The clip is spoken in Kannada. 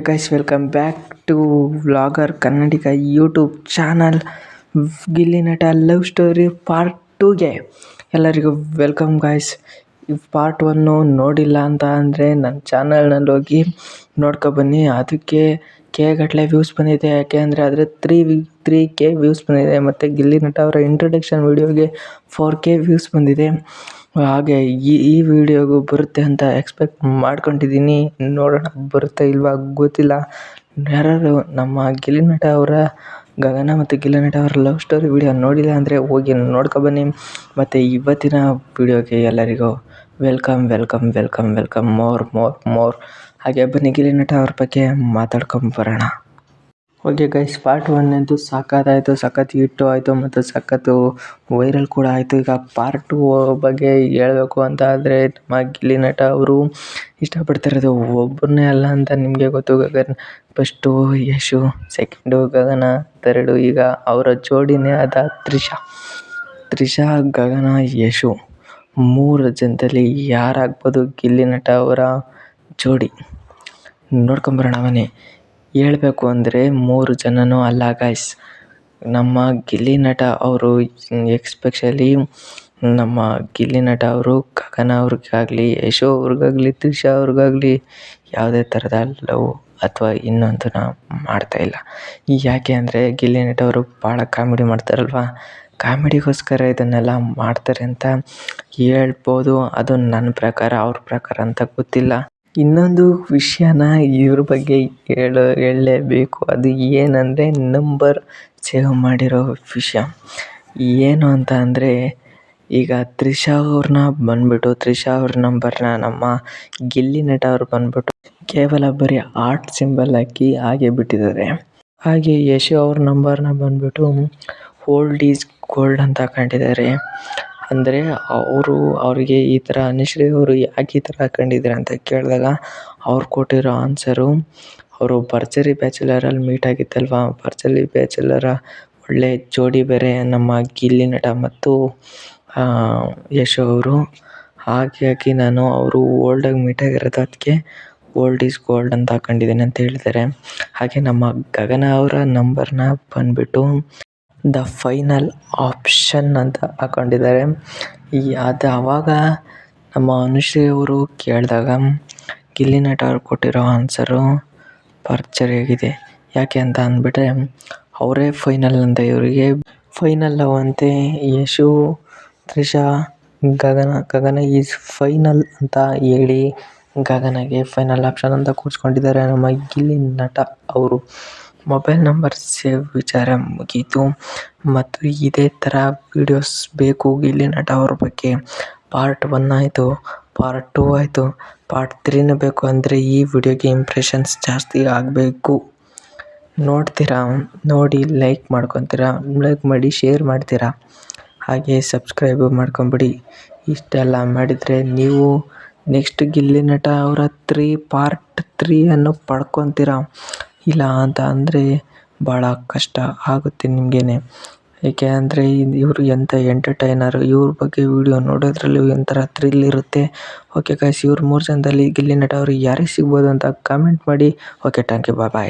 Guys welcome back to vlogger Kannadiga YouTube channel Gilli Nata love story part ಟೂಗೆ ಎಲ್ಲರಿಗೂ ವೆಲ್ಕಮ್ ಗಾಯ್ಸ್ ಈ ಪಾರ್ಟ್ ಒನ್ನು ನೋಡಿಲ್ಲ ಅಂತ ಅಂದರೆ ನನ್ನ ಚಾನಲ್ನಲ್ಲಿ ಹೋಗಿ ನೋಡ್ಕೊಬನ್ನಿ ಅದಕ್ಕೆ ಕೆ ಗಟ್ಟಲೆ ವ್ಯೂಸ್ ಬಂದಿದೆ. ಯಾಕೆ ಅಂದರೆ ಅದ್ರ three V three K views ಬಂದಿದೆ. ಮತ್ತು ಗಿಲ್ಲಿ ನಟ ಅವರ ಇಂಟ್ರೊಡಕ್ಷನ್ ವೀಡಿಯೋಗೆ ಫೋರ್ ಕೆ ವ್ಯೂಸ್ ಬಂದಿದೆ. ಹಾಗೆ ಈ ಈ ವಿಡಿಯೋಗೂ ಬರುತ್ತೆ ಅಂತ ಎಕ್ಸ್ಪೆಕ್ಟ್ ಮಾಡ್ಕೊಂಡಿದ್ದೀನಿ. ನೋಡೋಣ, ಬರುತ್ತಾ ಇಲ್ವಾ ಗೊತ್ತಿಲ್ಲ. ಯಾರಾದ್ರು ನಮ್ಮ ಗಿಲ್ಲಿ ನಟ ಅವರ ಗಗನ ಮತ್ತು ಗಿಲ್ಲಿ ಅವರ ಲವ್ ಸ್ಟೋರಿ ವಿಡಿಯೋ ನೋಡಿಲ್ಲ ಅಂದರೆ ಹೋಗಿ ನೋಡ್ಕೊ ಬನ್ನಿ. ಮತ್ತು ಇವತ್ತಿನ ವಿಡಿಯೋಗೆ ಎಲ್ಲರಿಗೂ welcome welcome welcome welcome more more more ಹಾಗೆ ಬನ್ನಿ ಗಿಲ್ಲಿ ನಟ ಅವ್ರ ಬಗ್ಗೆ ಮಾತಾಡ್ಕೊಂಬರೋಣ ಓಕೆ ಗೈಸ್ ಪಾರ್ಟ್ ಒನ್ ಅಂತೂ ಸಖತ್ತಾಯಿತು ಸಖತ್ ಹಿಟ್ಟು ಆಯಿತು ಮತ್ತು ಸಖತ್ತು ವೈರಲ್ ಕೂಡ ಆಯಿತು. ಈಗ ಪಾರ್ಟ್ ಟು ಬಗ್ಗೆ ಹೇಳಬೇಕು ಅಂತ ಆದರೆ ನಮ್ಮ ಗಿಲ್ಲಿ ನಟ ಅವರು ಇಷ್ಟಪಡ್ತಿರೋದು ಒಬ್ಬರನ್ನೇ ಅಲ್ಲ ಅಂತ ನಿಮಗೆ ಗೊತ್ತು, Gagan. First Yashu second Gagana third ಈಗ ಅವರ ಜೋಡಿನೇ ಆದ ತ್ರಿಷಾ. ತ್ರಿಷಾ, ಗಗನ, ಯಶು ಮೂರು ಜನದಲ್ಲಿ ಯಾರಾಗ್ಬೋದು ಗಿಲ್ಲಿ ನಟ ಅವರ ಜೋಡಿ? ನೋಡ್ಕೊಂಬರೋಣ, ಬನ್ನಿ. ಹೇಳಬೇಕು ಅಂದರೆ ಮೂರು ಜನನೂ ಅಲ್ಲ ಗಾಯ್ಸ್ ನಮ್ಮ ಗಿಲ್ಲಿ ನಟ ಅವರು ಎಕ್ಸ್ಪೆಷಲಿ ನಮ್ಮ ಗಿಲ್ಲಿ ನಟ ಅವರು, ಗಗನ ಅವ್ರಿಗಾಗಲಿ, ಯಶು ಅವ್ರಿಗಾಗಲಿ, ತ್ರಿಷಾ ಅವ್ರಿಗಾಗಲಿ, ಯಾವುದೇ ಥರದ ಲವ್ ಅಥವಾ ಇನ್ನೊಂದನ್ನ ಮಾಡ್ತಾಯಿಲ್ಲ ಯಾಕೆ ಅಂದರೆ ಗಿಲ್ಲಿ ನಟ ಅವರು ಭಾಳ ಕಾಮಿಡಿ ಮಾಡ್ತಾರಲ್ವ? ಕಾಮಿಡಿಗೋಸ್ಕರ ಇದನ್ನೆಲ್ಲ ಮಾಡ್ತಾರೆ ಅಂತ ಹೇಳ್ಬೋದು. ಅದು ನನ್ನ ಪ್ರಕಾರ, ಅವ್ರ ಪ್ರಕಾರ ಅಂತ ಗೊತ್ತಿಲ್ಲ. ಇನ್ನೊಂದು ವಿಷಯನ ಇವ್ರ ಬಗ್ಗೆ ಹೇಳ ಹೇಳಲೇಬೇಕು. ಅದು ಏನಂದರೆ ನಂಬರ್ ಸೇವ್ ಮಾಡಿರೋ ವಿಷಯ. ಏನು ಅಂತ ಅಂದರೆ, ಈಗ ತ್ರಿಷಾ ಅವ್ರನ್ನ ಬಂದುಬಿಟ್ಟು, ತ್ರಿಷಾ ಅವ್ರ ನಂಬರ್ನ ನಮ್ಮ ಗಿಲ್ಲಿ ನಟ ಅವ್ರು ಬಂದುಬಿಟ್ಟು ಕೇವಲ ಬರೀ ಆರ್ಟ್ ಸಿಂಬಲ್ ಹಾಕಿ ಹಾಗೆ ಬಿಟ್ಟಿದ್ದಾರೆ. ಹಾಗೆ ಯಶು ಅವ್ರ ನಂಬರ್ನ ಬಂದುಬಿಟ್ಟು, ಓಲ್ಡ್ ಈಸ್ ಗೋಲ್ಡ್ ಅಂತ ಹಾಕೊಂಡಿದ್ದಾರೆ ಅಂದರೆ ಅವರು ಅವರಿಗೆ ಈ ಥರ ಅನುಶ್ರೀ ಅವರು ಯಾಕೆ ಈ ಥರ ಹಾಕೊಂಡಿದ್ದೀರ ಅಂತ ಕೇಳಿದಾಗ ಅವ್ರು ಕೊಟ್ಟಿರೋ ಆನ್ಸರು ಅವರು ಭರ್ಜರಿ ಬ್ಯಾಚುಲರಲ್ಲಿ ಮೀಟ್ ಆಗಿದ್ದಲ್ವಾ ಭರ್ಜರಿ ಬ್ಯಾಚುಲರ ಒಳ್ಳೆ ಜೋಡಿ ಬೇರೆ ನಮ್ಮ ಗಿಲ್ಲಿ ನಟ ಮತ್ತು ಯಶು ಅವರು. ಹಾಗಾಗಿ ನಾನು ಅವರು ಓಲ್ಡಾಗಿ ಮೀಟ್ ಆಗಿರೋದು ಅದಕ್ಕೆ ಓಲ್ಡ್ ಈಸ್ ಗೋಲ್ಡ್ ಅಂತ ಹಾಕೊಂಡಿದ್ದೀನಿ ಅಂತ ಹೇಳಿದ್ದಾರೆ. ಹಾಗೆ ನಮ್ಮ ಗಗನ ಅವರ ನಂಬರ್ನ ಬಂದುಬಿಟ್ಟು ದ ಫೈನಲ್ ಆಪ್ಷನ್ ಅಂತ ಹಾಕೊಂಡಿದ್ದಾರೆ. ಈ ಅದು ಆವಾಗ ನಮ್ಮ ಅನುಶ್ರೀ ಅವರು ಕೇಳಿದಾಗ, ಗಿಲ್ಲಿ ನಟ ಅವ್ರು ಕೊಟ್ಟಿರೋ ಆನ್ಸರು ಭರ್ಜರಿಯಾಗಿದೆ ಯಾಕೆ ಅಂತ ಅಂದ್ಬಿಟ್ರೆ, ಅವರೇ ಫೈನಲ್ ಅಂತ ಇವರಿಗೆ. ಫೈನಲ್ ಲವ್ ಅಂತೆ ಯಶು, ತ್ರಿಷಾ, ಗಗನ ಗಗನ ಈಸ್ ಫೈನಲ್ ಅಂತ ಹೇಳಿ ಗಗನಗೆ ಫೈನಲ್ ಆಪ್ಷನ್ ಅಂತ ಕೂರಿಸ್ಕೊಂಡಿದ್ದಾರೆ ನಮ್ಮ ಗಿಲ್ಲಿ ನಟ ಅವರು. ಮೊಬೈಲ್ ನಂಬರ್ ಸೇವ್ ವಿಚಾರ ಮುಗೀತು. ಮತ್ತು ಇದೇ ಥರ ವೀಡಿಯೋಸ್ ಬೇಕು. ಗಿಲ್ಲಿ ನಟ ಅವ್ರ ಬಗ್ಗೆ ಪಾರ್ಟ್ ಒನ್ ಆಯಿತು ಪಾರ್ಟ್ ಟೂ ಆಯಿತು. ಪಾರ್ಟ್ ತ್ರೀನೂ ಬೇಕು ಅಂದರೆ ಈ ವಿಡಿಯೋಗೆ ಇಂಪ್ರೆಷನ್ಸ್ ಜಾಸ್ತಿ ಆಗಬೇಕು. ನೋಡ್ತೀರಾ? ನೋಡಿ ಲೈಕ್ ಮಾಡ್ಕೊತೀರಾ? ಲೈಕ್ ಮಾಡಿ ಶೇರ್ ಮಾಡ್ತೀರಾ? ಹಾಗೆ ಸಬ್ಸ್ಕ್ರೈಬು ಮಾಡ್ಕೊಂಬಿಡಿ. ಇಷ್ಟೆಲ್ಲ ಮಾಡಿದರೆ ನೀವು ನೆಕ್ಸ್ಟ್ ಗಿಲ್ಲಿ ನಟ ಅವರ ತ್ರೀ ಪಾರ್ಟ್ ತ್ರೀಯನ್ನು ಪಡ್ಕೊತೀರ? ಇಲ್ಲ ಅಂತ ಅಂದರೆ ಭಾಳ ಕಷ್ಟ ಆಗುತ್ತೆ ನಿಮಗೇನೆ. ಏಕೆ ಅಂದರೆ ಇವರು ಎಂಥ ಎಂಟರ್ಟೈನರು ಇವ್ರ ಬಗ್ಗೆ ವೀಡಿಯೋ ನೋಡೋದ್ರಲ್ಲಿ ಒಂಥರ ಥ್ರಿಲ್ ಇರುತ್ತೆ. ಓಕೆ ಗಾಯ್ಸ್ ಇವ್ರು ಮೂರು ಜನದಲ್ಲಿ ಗಿಲ್ಲಿ ನಟ ಅವರು ಯಾರಿಗೆ ಸಿಗ್ಬೋದು ಅಂತ ಕಾಮೆಂಟ್ ಮಾಡಿ. Okay thank you bye bye